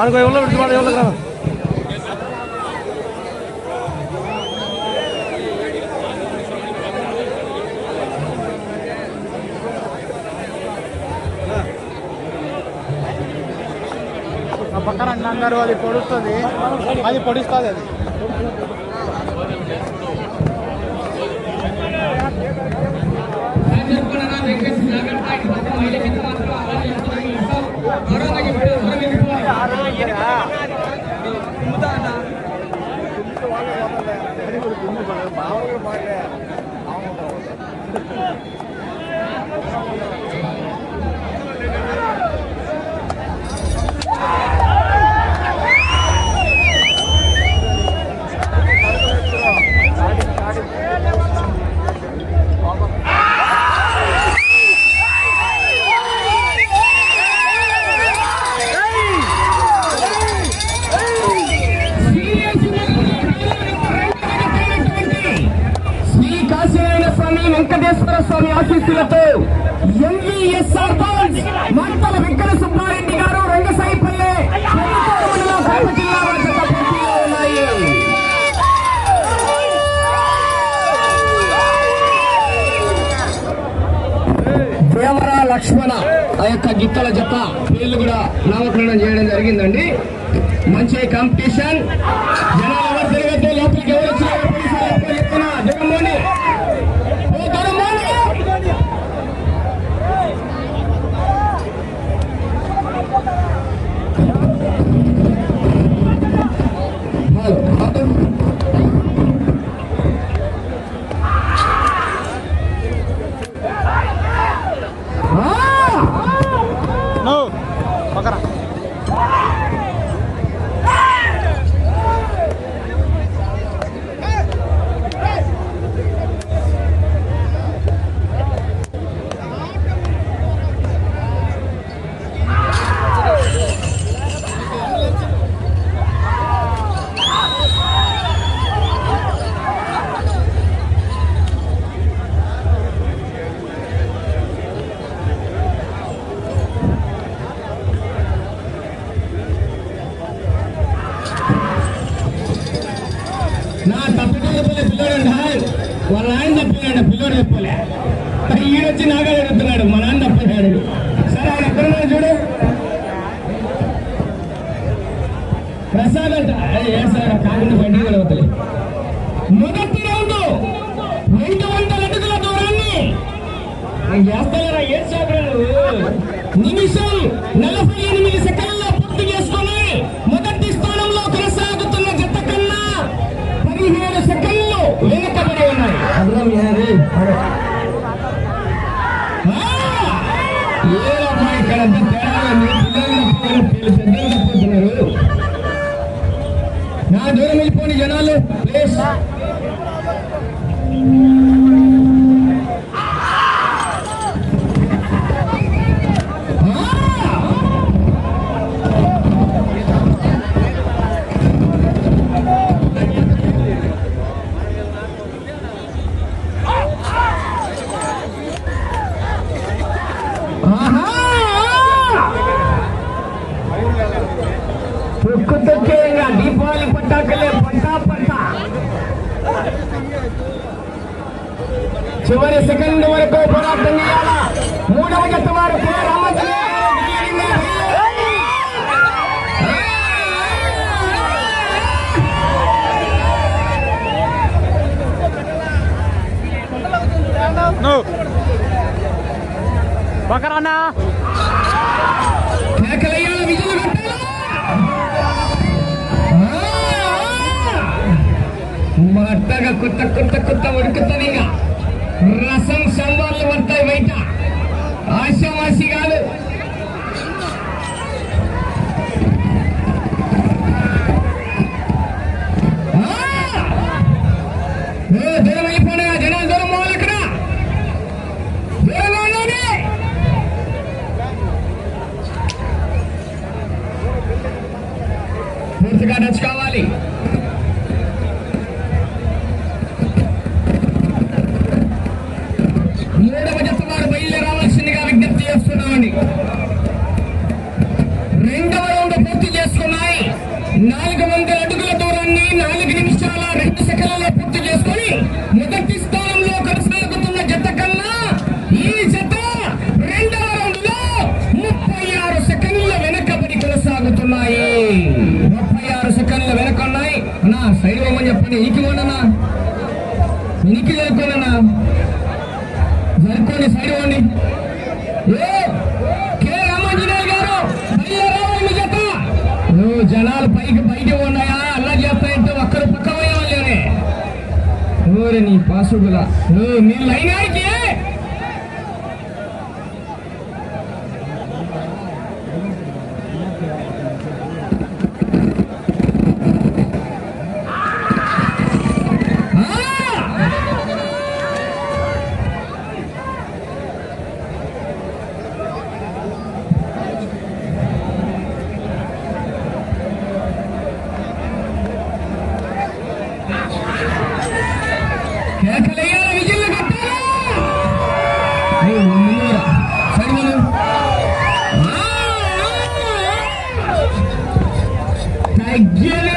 అనుకో ఎవరో పెట్టుకోవాలి ఎవరికి రా ఆ పక్కన అన్నారు అది పొడుస్తుంది. అది పొడిస్తుంది అది. அவங்க లక్ష్మణ ఆ యొక్క గిత్తల జత పేర్లు కూడా నామకరణం చేయడం జరిగిందండి. మంచి కాంపిటీషన్ జనాలు ఎవరు తిరగద్దు లోపలికి ప్రసాద్ అంట సార్ కాకుండా బండి కూడా మొదటి రౌండ్ రెండు వందల అడుగుల దూరాన్ని ఏం చేపలు నిమిషం నలభై ఎనిమిది సెకండ్ల. దూరం వెళ్ళిపోండి జనాలు ప్లీజ్ ఉక్కు తొక్కేయంగా దీపావళి పట్టాకలే పట్టా పట్టా చివరి సెకండ్ వరకు పోరాటం చేయాలా మూడవ జత వారు కె. రామాంజనేయ గారు దిగిరింది. నో పక్కన అన్నా విజులు మట్టగా కొత్త కొత్త కొత్త ఉడుకుతుంది రసం సంబార్లు పడతాయి బయట. ఆశామాసి కాదు. జనాలు పైకి బయట ఉన్నాయా? అలా చేస్తాయంటే ఒక్కరు పక్క పోయేవాళ్ళే నీ పాసుగుల. నీ లైనాయికి I get it.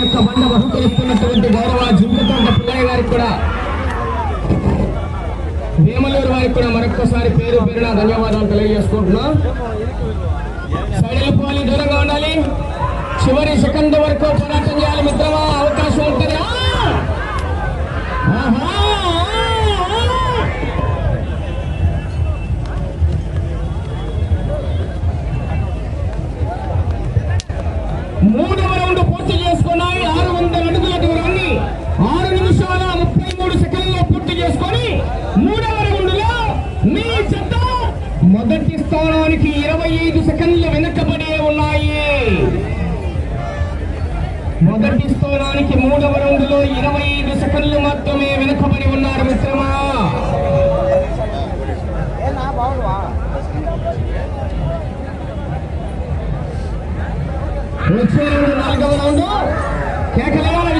యొక్క బండ బహుకరిస్తున్నటువంటి గౌరవ జుంపుతోట పిల్లయ్య గారికి కూడా. భీమలూరు వారికి కూడా మరొకసారి పేరు పేరున ధన్యవాదాలు తెలియజేసుకుంటున్నాం. సైడ్ దూరంగా ఉండాలి. చివరి సెకండ్ వరకు పోరాటం చేయాలి మిత్రమా అవకాశం ఉంటుంది సెకండ్లు వెనుకబడి ఉన్నాయి. మొదటి స్థానానికి మూడవ రౌండ్లో ఇరవై ఐదు సెకండ్లు మాత్రమే వెనుకబడి ఉన్నారు మిశ్రమా వచ్చే నాలుగవ రౌండ్. కేకలేవాలి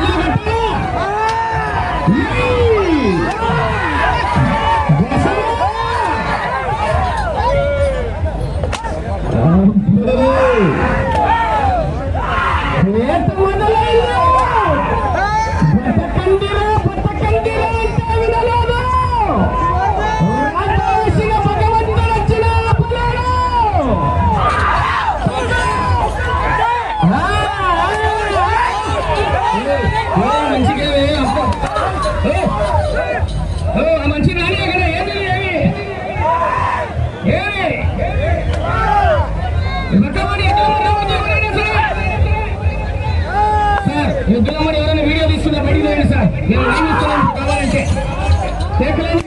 でかいね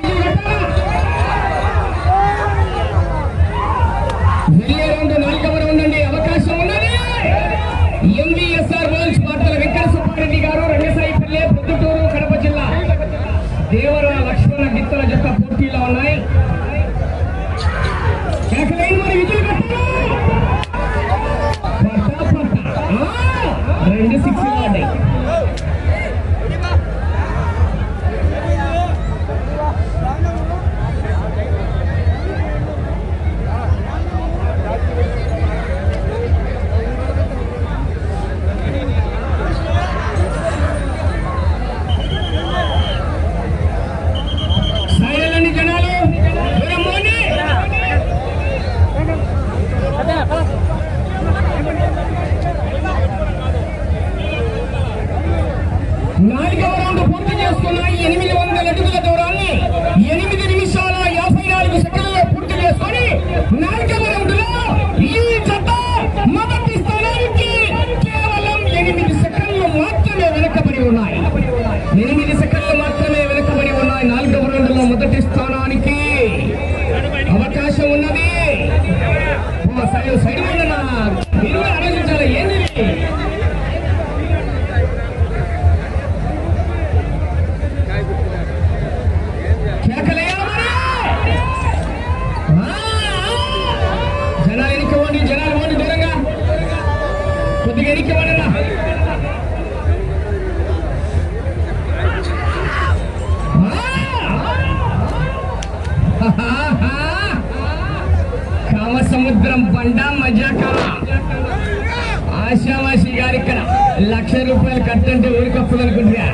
లక్ష రూపాయలు కట్టంటే ఊరి కప్పులు అనుకుంటున్నా.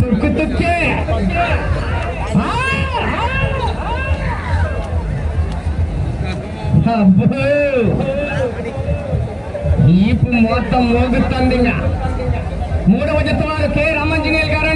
తొక్కు తొక్కే ఆ! ఈపు మొత్తం మోగుతుంది ఇంకా. మూడవ జత వారు కె. రామంజనేయులు గారు.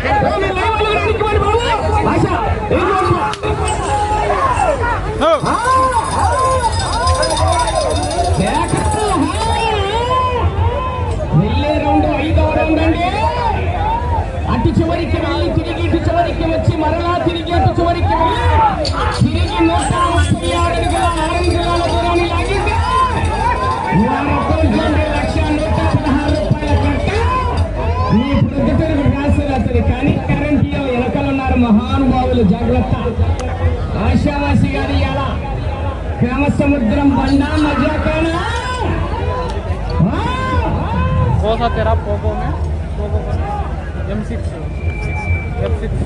Come on, come on. జాగ్రత్త ఆశావాసి గారి ఇవాళ గ్రామ సముద్రం బండా మజాకానా कौन सा तेरा पोको में पोको का एम सिक्स एफ सिक्स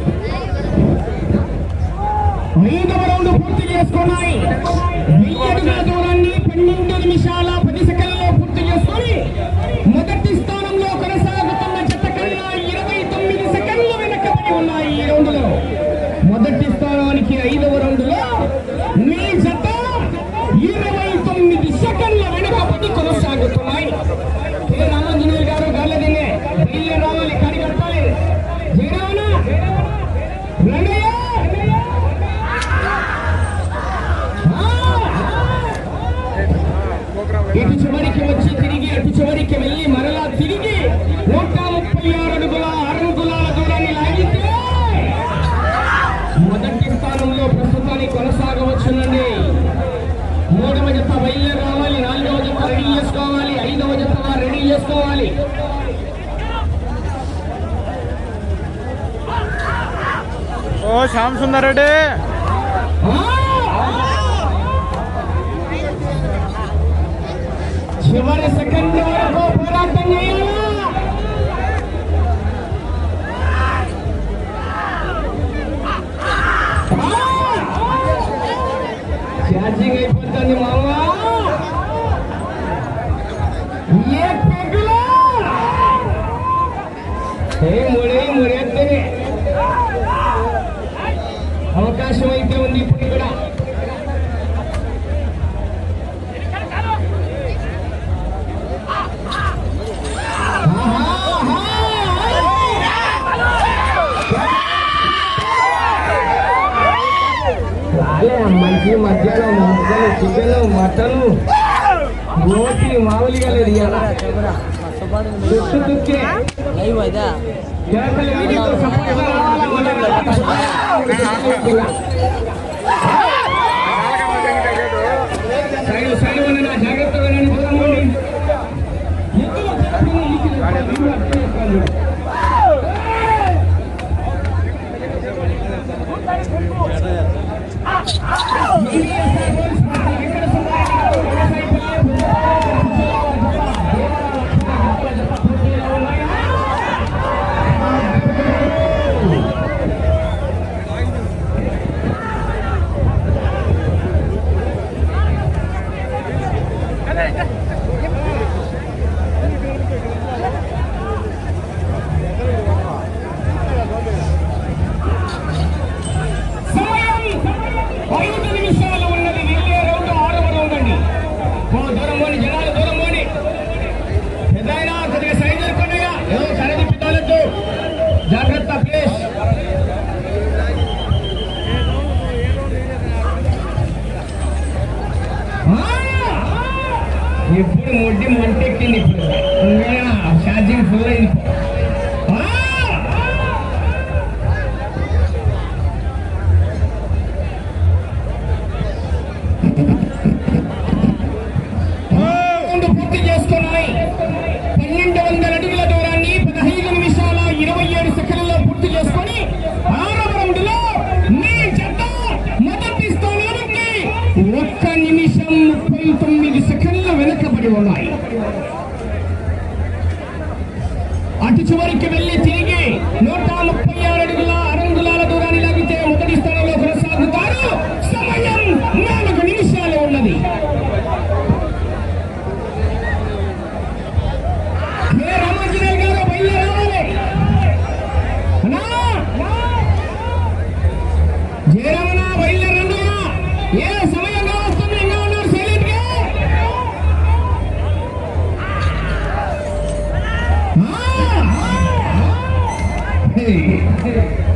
ఐదవ రౌండ్ పూర్తి చేసుకున్నాయి వెయ్యి అడుగుల దూరాన్ని పన్నెండు నిమిషాల చివరికి వెళ్ళి మరలా తిరిగి నూట ముప్పై ఆరు అడుగుల అరగులాల దూరాన్ని లాగితే మొదటి స్థానంలో ప్రస్తుతానికి కొనసాగవచ్చునండి. మూడవ జత బయలుదేరి రావాలి నాలుగవ జత రెడీ చేసుకోవాలి ఐదవ జత రెడీ చేసుకోవాలి. ఓ శ్యామ్ సుందర్ రెడ్డి. చివరి సెకండ్ వరకు పోరాటం చేయాలా? ఛార్జింగ్ అయిపోతుంది మామా. ఏ పెగులో ఏ ముడే ముడేద్దనే అవకాశం అయితే ఉంది ఇప్పుడు కూడా చికెన్ మటన్ గోపి మామూలుగా లేదు జాగ్రత్త പതിനഞ്ച് സെക്കൻഡിലെ വിലക്കപ്പടി ഒന്നായി അടിച്ചുമറിക്ക് തിരികെ Hey!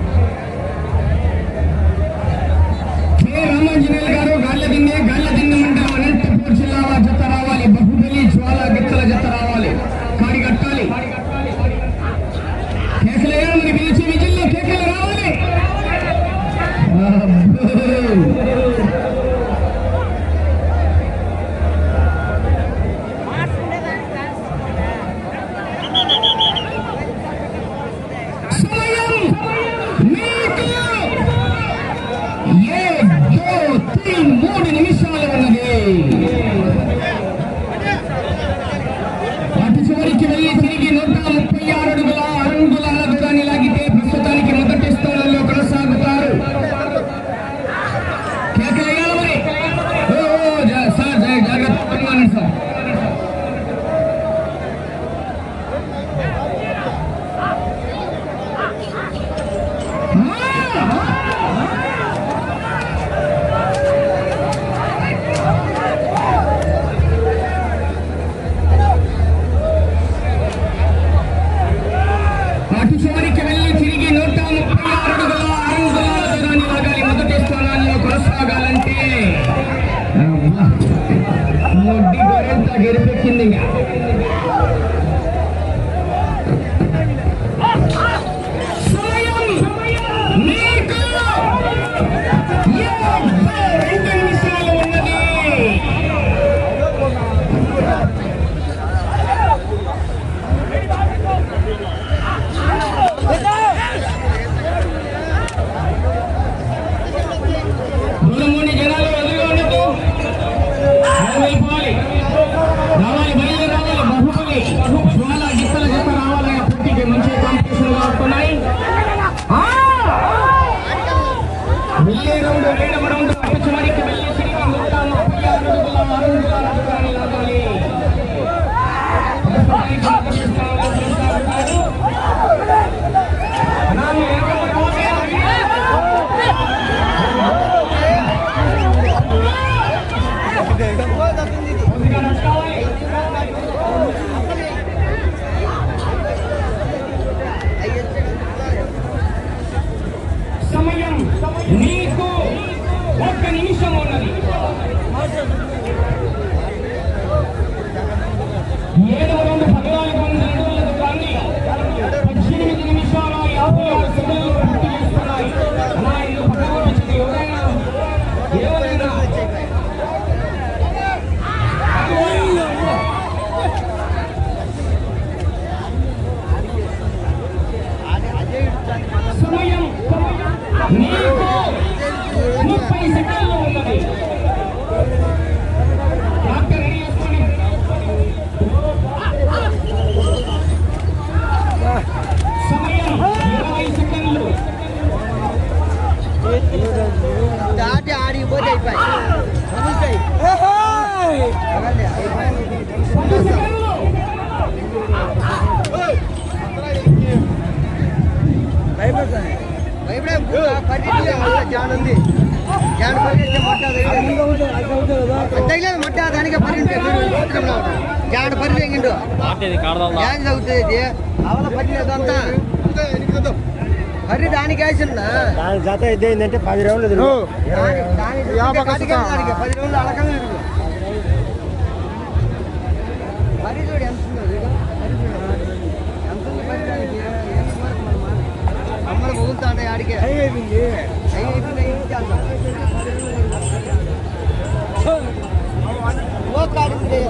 போலீஸ் இன்னைக்கு நிறுத்த தயாரெடுக்கலாம் I get a picking the gap. దూరం ఉండి తగిలేదు మొట్ట దానికి పరి ఉంటే జాడ పరి తెగిండు ఆటేది కాడదాం ఏం చదువుతుంది ఇది. అవల దానికి వేసిందా? దాని జత ఇది ఏంటంటే పది రౌండ్లు తిరుగు. పది రోజులు అడగం తిరుగు. పరి చూడు ఎంత. ఎంత? అమ్మలు మొగులుతా ఉంటాయి ఆడికే అయ్యి అయిపోయింది ఇంటికి అంటాం. ఓ కాడింది